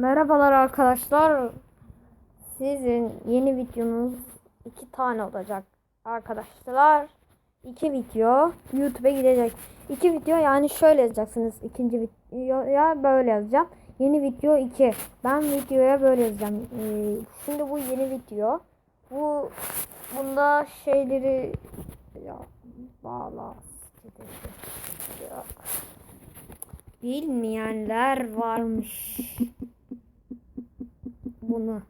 Merhabalar arkadaşlar. Sizin yeni videonuz iki tane olacak arkadaşlar. İki video YouTube'a gidecek. İki video yani şöyle yazacaksınız. İkinci videoya böyle yazacağım. Yeni video 2. Ben videoya böyle yazacağım. Ee, şimdi bu yeni video. Bu bunda şeyleri ya bağla. Bilmeyenler varmış. Bunu.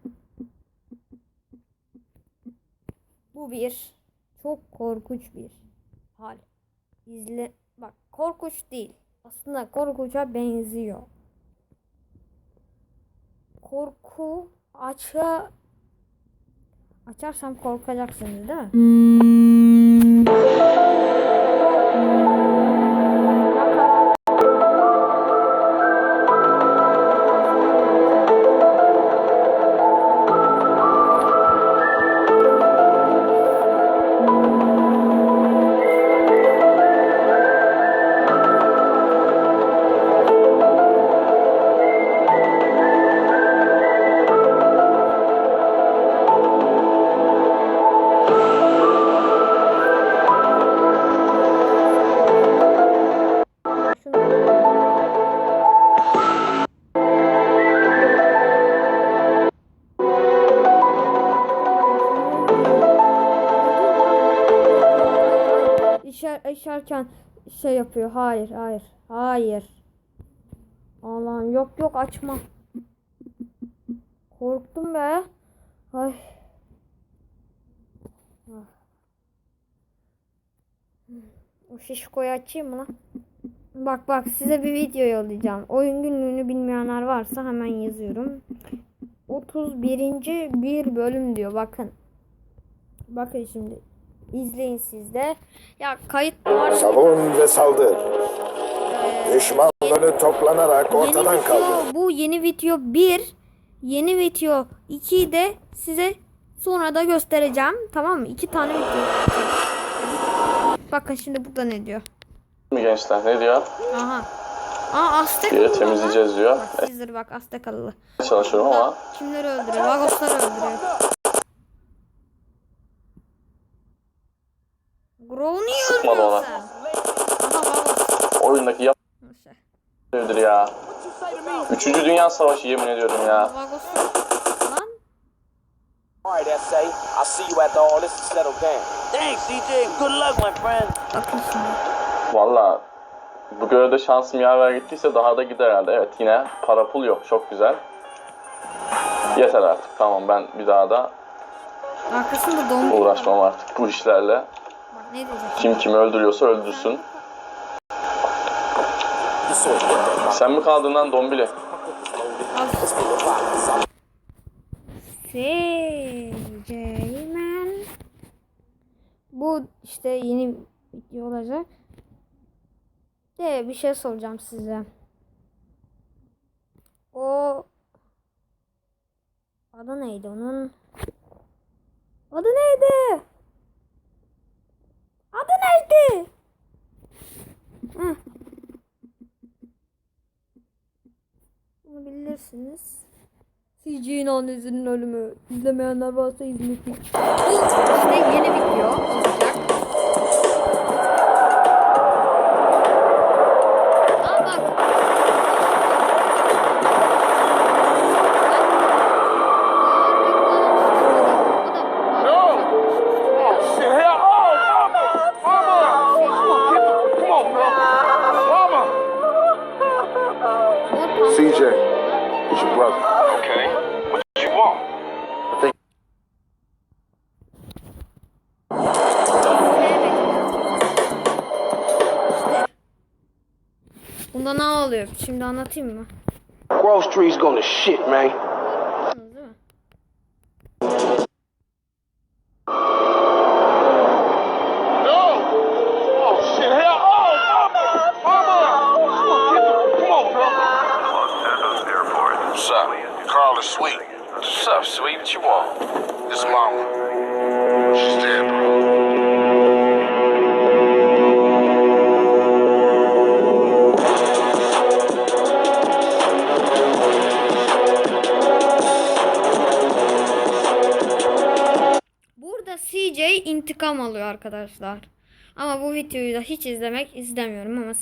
Bu bir çok korkunç bir hal. İzle bak korkunç değil. Aslında korkunça benziyor. Korku aça açarsam korkacaksınız değil mi? İşerken şey yapıyor. Hayır, hayır, hayır. Allah'ım yok yok açma. Korktum be. Ay. Ah. O şişkoyu açayım mı lan? Bak bak size bir video yollayacağım. Oyun günlüğünü bilmeyenler varsa hemen yazıyorum. 31. bir bölüm diyor bakın. Bakın şimdi. İzleyin siz de. Ya kayıt var. Savun ve saldır. Düşmanları toplanarak ortadan yeni kaldır. bu yeni video 1, yeni video 2'yi de size sonra da göstereceğim. Tamam mı? İki tane video. Bakın şimdi burada ne diyor? mi gençler? Ne diyor? Aha. Aa Aztek Yeri temizleyeceğiz diyor. Bak sizleri bak Aztekalılı. E, çalışıyorum ama Kimleri öldürüyor? Vagosları öldürüyor. Grow'u niye Sıkmadı ona. oyundaki yap Neyse. evdir ya. Üçüncü Dünya Savaşı yemin ediyorum ya. Vagos. Lan. Alright, SA. I'll see you after all this is settled down. Thanks, CJ. Good luck, my friend. Bakın şimdi. Valla bu görevde şansım yaver gittiyse daha da gider herhalde. Evet yine para pul yok. Çok güzel. Yeter artık. Tamam ben bir daha da Arkasında dondu. uğraşmam artık bu işlerle. Ne diyecek? Kim kimi öldürüyorsa öldürsün. Sen mi kaldın lan dombili? Seycemen. Bu işte yeni video olacak. De bir şey soracağım size. O adı neydi onun? Adı neydi? Adı neydi? Heh. Bunu bilirsiniz. CG'nin annesinin ölümü. İzlemeyenler varsa izleyin. İşte yeni video olacak. Şimdi anlatayım mı? Grove Street's going shit, man. da CJ intikam alıyor arkadaşlar. Ama bu videoyu da hiç izlemek istemiyorum ama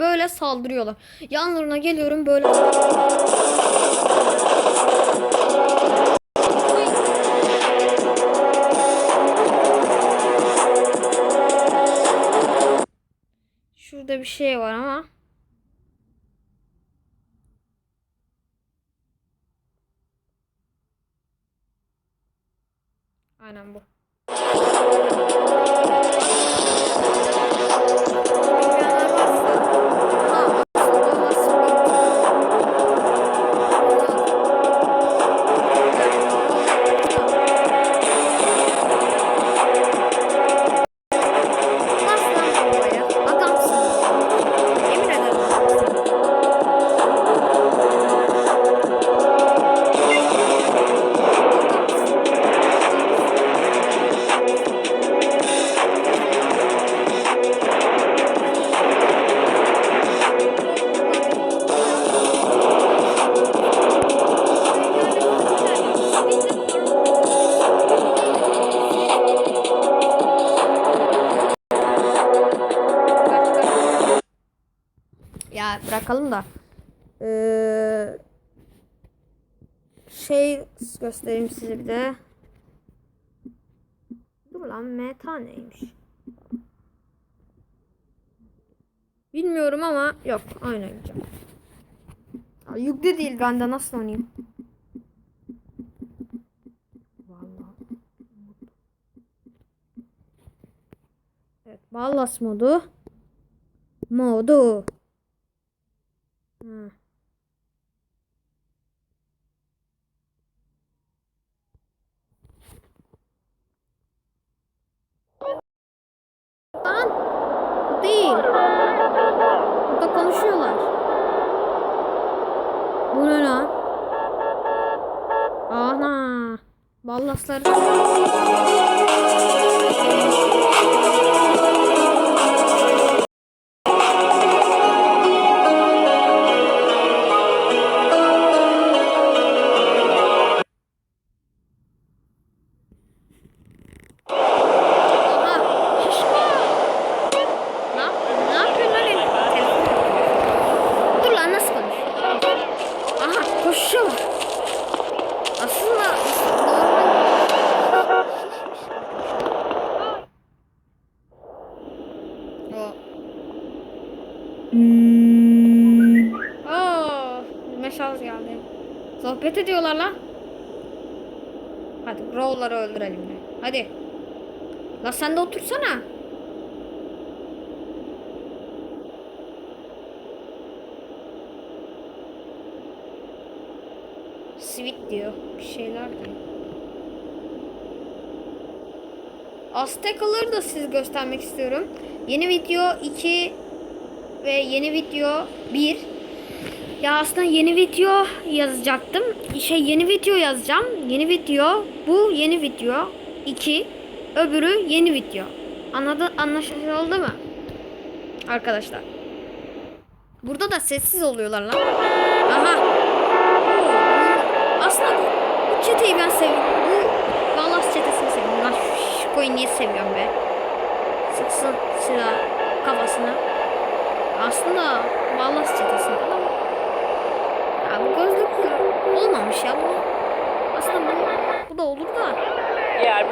Böyle saldırıyorlar. Yanlarına geliyorum böyle. Şurada bir şey var ama. Ya bırakalım da. Ee, şey göstereyim size bir de. Dur lan meta neymiş? Bilmiyorum ama yok oynayacağım. Ya, yüklü değil bende nasıl oynayayım? Vallahi. Ballas modu. Modu. Ha. Lan. Bu değil. Burada konuşuyorlar. Bu ne lan? Ana. Ballasları. Sohbet ediyorlar lan. Hadi Growl'ları öldürelim de. Hadi. La sen de otursana. Sweet diyor. Bir şeyler diyor. Aztekaları da siz göstermek istiyorum. Yeni video 2 ve yeni video 1. Ya aslında yeni video yazacaktım. Şey yeni video yazacağım. Yeni video. Bu yeni video. 2. Öbürü yeni video. Anladı, anlaşıldı mı? Arkadaşlar. Burada da sessiz oluyorlar lan. Aha. Aslında bu, bu çeteyi ben seviyorum. Bu Vallahi çetesini seviyorum. Lan şu koyu niye seviyorum be? Sıksın silah kafasına. Aslında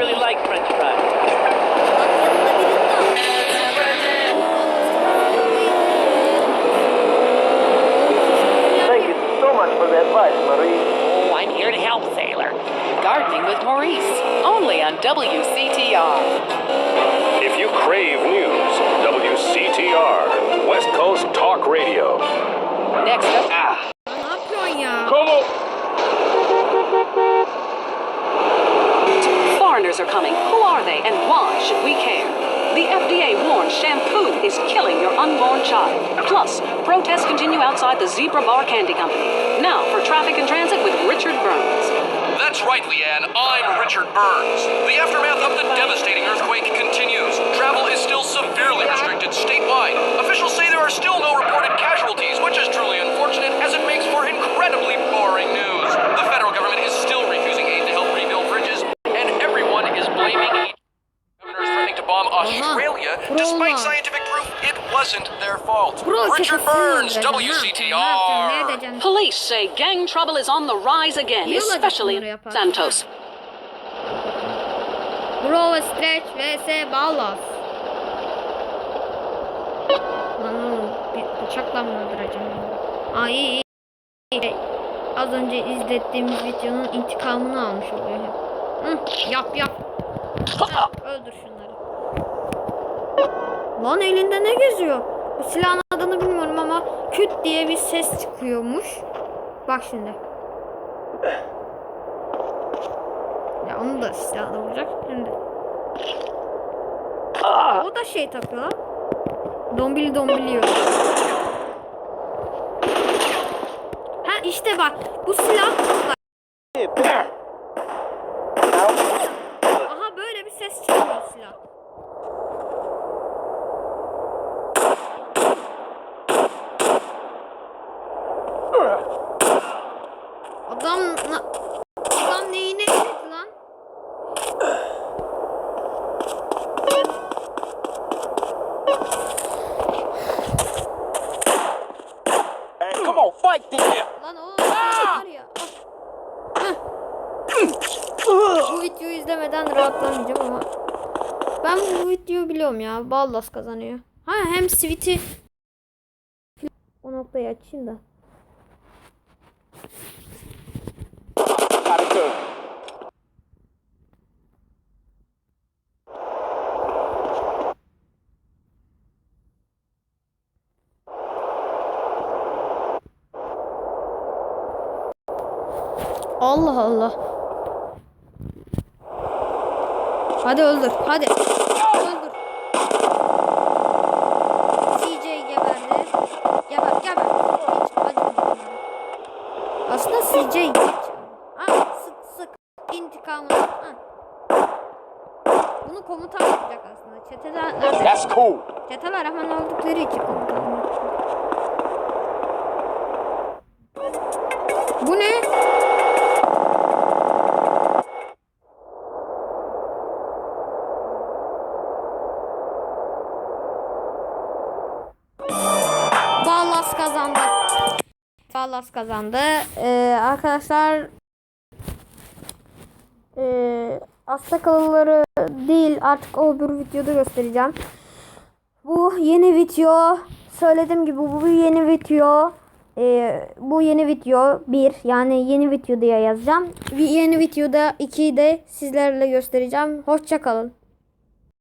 really like French fries. Zebra Bar Candy Company. Now for traffic and transit with Richard Burns. That's right, Leanne. I'm Richard Burns. Burns, WCTR. Police say gang trouble is on the rise again, especially in. Santos. Bro Stretch vs Ballas. Lan oğlum bıçakla mı öldüreceğim? Aa iyi iyi. iyi. Az önce izlettiğimiz videonun intikamını almış oluyor hep. Hı, yap yap. Ha, öldür şunları. Lan elinde ne geziyor? Bu silahın küt diye bir ses çıkıyormuş. Bak şimdi. Ya onu da silahla vuracak. Hem de. O da şey takıyor lan. Dombili dombiliyor. Ha işte bak. Bu silah bak. Aha böyle bir ses çıkıyor silah. Na- adam neyine etti lan? Hey, come on, fight this. Lan o var ya. Heh. bu videoyu izlemeden rahatlamayacağım ama ben bu videoyu biliyorum ya. Ballas kazanıyor. Ha hem Sweet'i o noktayı açayım da. Allah Allah. Hadi öldür. Hadi. Öldür. CJ geberdi. Geber geber. Hiç acımadı. Aslında CJ hiç. Ha, sık sık. İntikamını. Ha. Bunu komutan yapacak aslında. Çeteler? That's cool. Çeteler hemen öldükleri için komutan yapacak. Bu ne? Ballas kazandı. Ballas kazandı. Ee, arkadaşlar ee, Astakalıları değil artık o bir videoda göstereceğim. Bu yeni video. Söylediğim gibi bu yeni video. Ee, bu yeni video 1 yani yeni video diye yazacağım. Bir yeni videoda 2'yi de sizlerle göstereceğim. Hoşça kalın.